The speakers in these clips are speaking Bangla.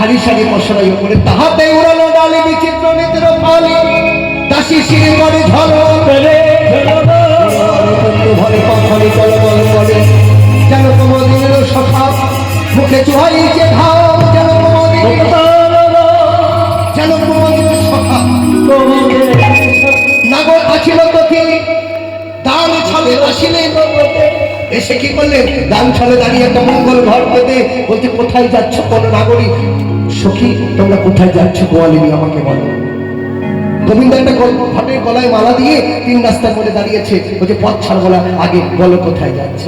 সারি সারি মশলাই উপরে তাহাতে উড়ালো ডালে বিচিত্র নেত্র ফালি। দাসী সিঁড়ি করে ঝড় করে ভরে পাখলে কলবল করে। যেন তোমাদের সখা মুখে চুহাইছে ঘাও যেন তোমাদের যেন তোমাদের সখা নাগর এসে কি ছলে দাঁড়িয়ে একটা মঙ্গল ঘর পেতে। বলতে কোথায় যাচ্ছ কোন নাগরিক? সখী, তোমরা কোথায় যাচ্ছ আমাকে বলো। গোবিন্দ একটা গলায় মালা দিয়ে তিন রাস্তার মধ্যে দাঁড়িয়েছে। বলছে, পথ ছাড়বো না, আগে বলো কোথায় যাচ্ছ?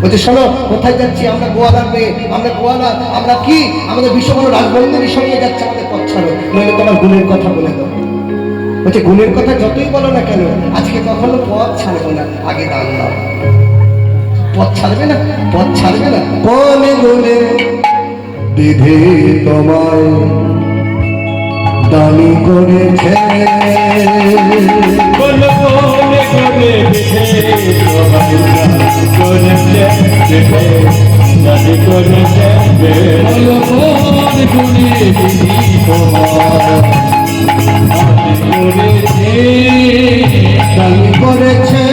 বলছে, শোনো, কোথায় যাচ্ছি? আমরা গোয়ালার মেয়ে, আমরা গোয়ালা, আমরা কি? আমাদের বিশ্ববন রাজবন্ধনের সঙ্গে যাচ্ছে আমাদের পথ ছাড়ো। নইলে তোমার গুণের কথা বলে দাও বলছে, গুণের কথা যতই বলো না কেন, আজকে কখনো পথ ছাড়বো না, আগে দান পথ ছাড়বে না? পথ ছাড়বে না? কোন গুণে বিধি তোমায় দানি করেছে করেছে করেছে বল করে করে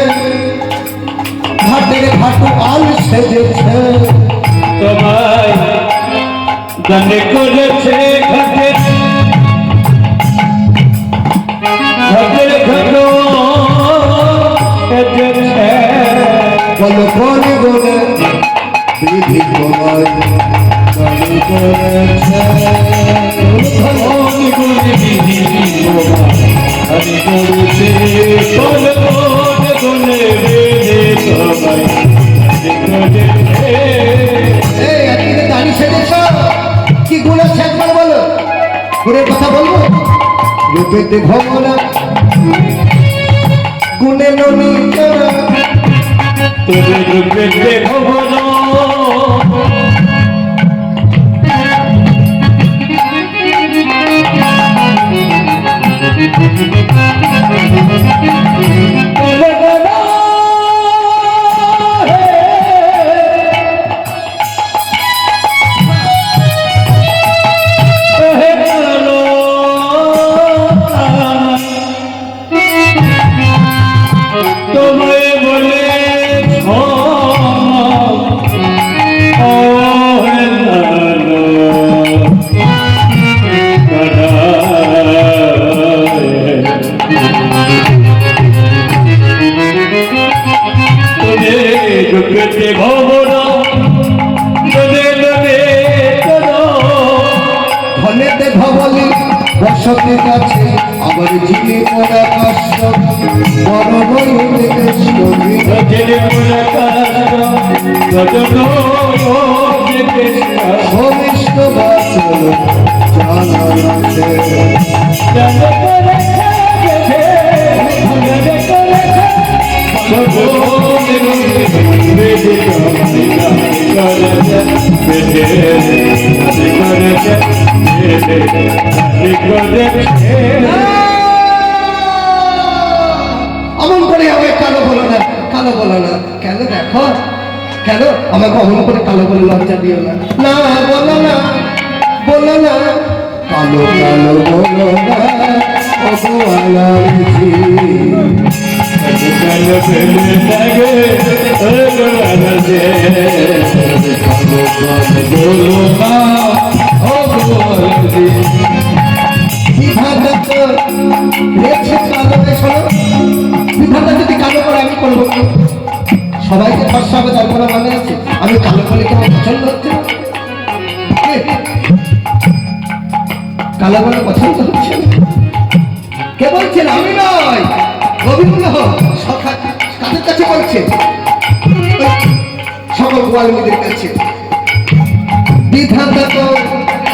ঘাটের ঘাটু আল সেজেছে তোমায় জানি করেছে ঘাটে ঘাটের ঘাটো এসেছে বল কোন গুণে বিধি তোমায় দানি করেছে কি গুণ আছে একবার বলো গুণের কথা বলব রূপেতে ভবনা গুণে ননি তোরে রূপেতে ভবন ভবিষ্য বাচল জানা আছে জল করে করে কালো বলো না। কেন দেখো? কেন? আমাকে অমন করে কালো বলে লজ্জা দিও না। না, বলো না। বলো না। কালো কালো বলো না। অগুয়ালাজি বিধাতা বলে পছন্দ হচ্ছে কে বলছেন আমি নয় গোবিন্দ সখা কাদের কাছে বলছে সকল গোয়ালমীদের কাছে বিধাতা তো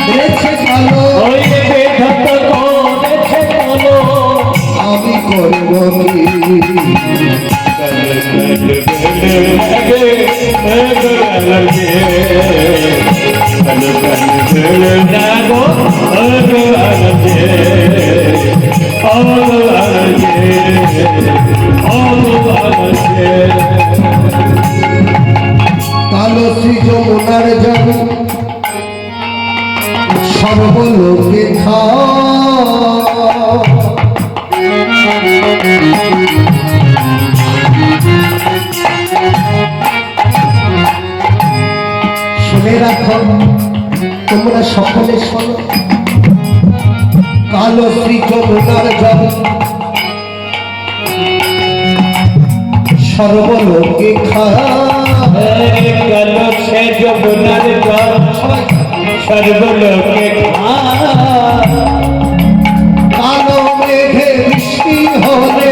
রেখে কালো আমি করব কি 흘른다고 어느 안한지 어느 안한지 어느 সর্বলোকে কালো সে যমুনার জল। সর্বলোকে কালো মেঘে বৃষ্টি হলে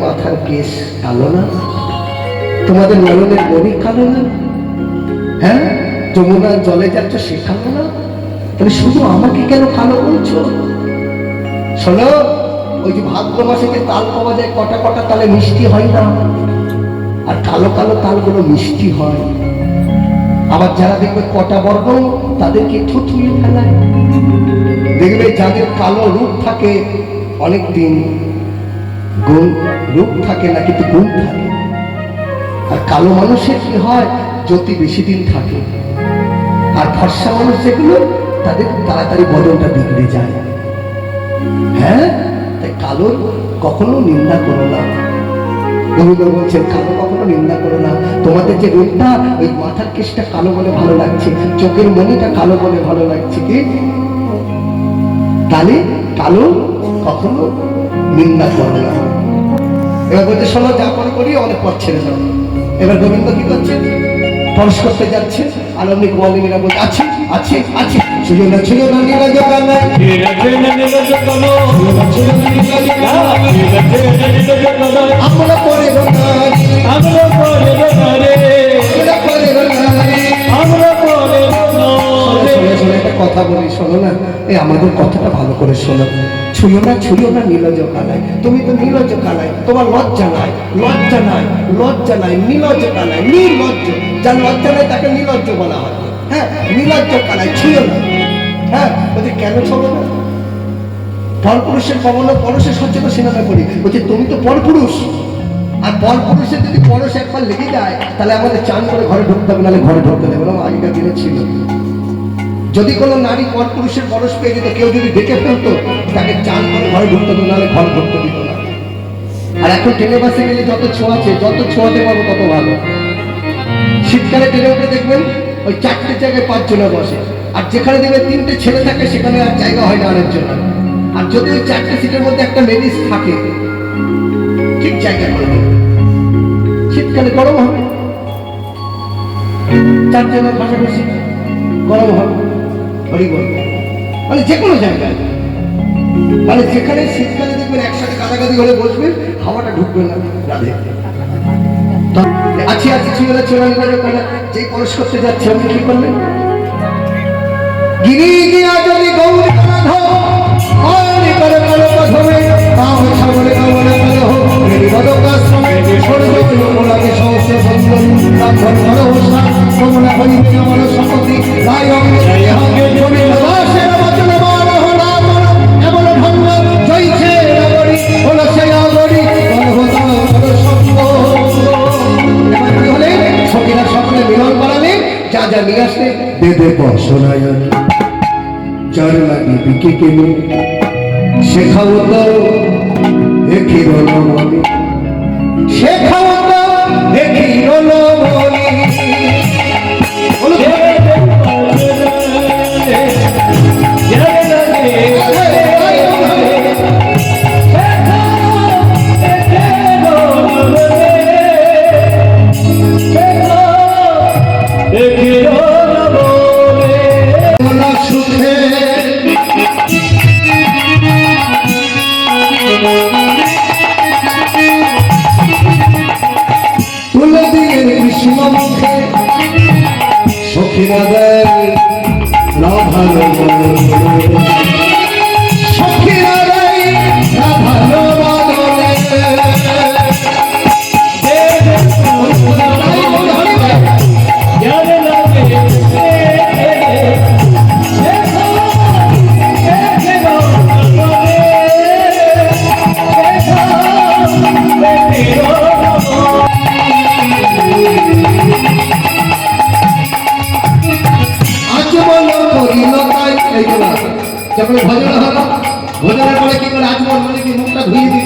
মাথার কেশ কালো না? তোমাদের নয়নের মনি কালো না? হ্যাঁ? যমুনার জলে যাচ্ছ, সে কালো না? তাহলে শুধু আমাকে কেন কালো বলছো? শোনো, ওই যে ভাদ্র মাসে যে তাল পাওয়া যায়, কটা কটা তালে মিষ্টি হয় না? আর কালো কালো তালগুলো মিষ্টি হয়। আবার যারা দেখবে কটা বর্গ তাদেরকে থুথুয়ে ফেলায়। দেখবে যাদের কালো রূপ থাকে অনেক দিন গুণ, রূপ থাকে না কিন্তু গুণ থাকে? আর কালো মানুষের কি হয়? জ্যোতি বেশি দিন থাকে। আর ফর্সা মানুষ যেগুলো, তাদের তাড়াতাড়ি বিগড়ে যায়। হ্যাঁ? তাই কালোর কখনো নিন্দা করো না। বলছেন, কালো কখনো নিন্দা করো না। তোমাদের যে রূপটা, ওই মাথার কেশটা কালো বলে ভালো লাগছে। চোখের মনিটা কালো বলে ভালো লাগছে কি? তাহলে কালো কখনো নিন্দা করবে না। এবার বলতে শোনো যা পরে করি অনেক পথ ছেড়ে যাও এবার গোবিন্দ কি করছে? পরশ করতে যাচ্ছে। আনন্দিক বলিনীরা বলছে আছে আছে আছে। সুযোগ ছিল না নীলা জোগান। আমরা পরে আমরা পরে শোনো শোনো একটা কথা বলি শোনো না। এই আমাদের কথাটা ভালো করে শোনো। ছুঁয়ো না ছুঁয়ো না নীলজ কানায়। তুমি তো নীলজ কানায়, তোমার লজ্জা নাই লজ্জা নাই লজ্জা নাই, নীলজ কানায় নির্লজ্জ যার লজ্জা নাই তাকে নীলজ্জ বলা হয়। হ্যাঁ নীলজ্জ কানায়, ছুঁয়ো না। হ্যাঁ বলছে, কেন ছোলো না? পরপুরুষের কমল পরশের সহ্য সিনেমা করি। বলছে, তুমি তো পরপুরুষ। আর পরপুরুষের যদি পরশ একবার লেগে যায়, তাহলে আমাদের চান করে ঘরে ঢুকতে হবে, নাহলে ঘরে ঢুকতে হবে আগেকার দিনে ছিল। যদি কোনো নারী পরপুরুষের পরশ পেয়ে যেত কেউ যদি দেখে ফেলতো, তাকে চান করে ঘরে ঢুকতে দিত, নাহলে ঘর ঢুকতে দিত না। আর এখন ট্রেনে বাসে গেলে যত ছোঁয়াছে যত ছোঁয়াতে পারব তত ভালো। শীতকালে ট্রেনে উঠে দেখবেন, ওই চারটে জায়গায় পাঁচজনে বসে। আর যেখানে দেখবেন তিনটে ছেলে থাকে, সেখানে আর জায়গা হয় না আরেকজন। আর যদি ওই চারটে সিটের মধ্যে একটা লেডিস থাকে, ঠিক জায়গা করে শীতকালে গরম হবে। চারজনের পাশাপাশি গরম হবে। মানে যে কোনো জায়গায়। মানে যেখানে শীতকালে দেখবেন একসাথে কাদাকাদি হলে বসবেন হাওয়াটা ঢুকবে না রাধে আছি আছি, ছিল না করে যে পরশ করতে যাচ্ছে, আপনি কি করলেন? গিরি গিয়া যদি গৌরী শোনায় আমি যার লাগি বিকে কেন শেখাও তাও দেখি রণমণি শেখাও তাও দেখি রণমণি Thank you.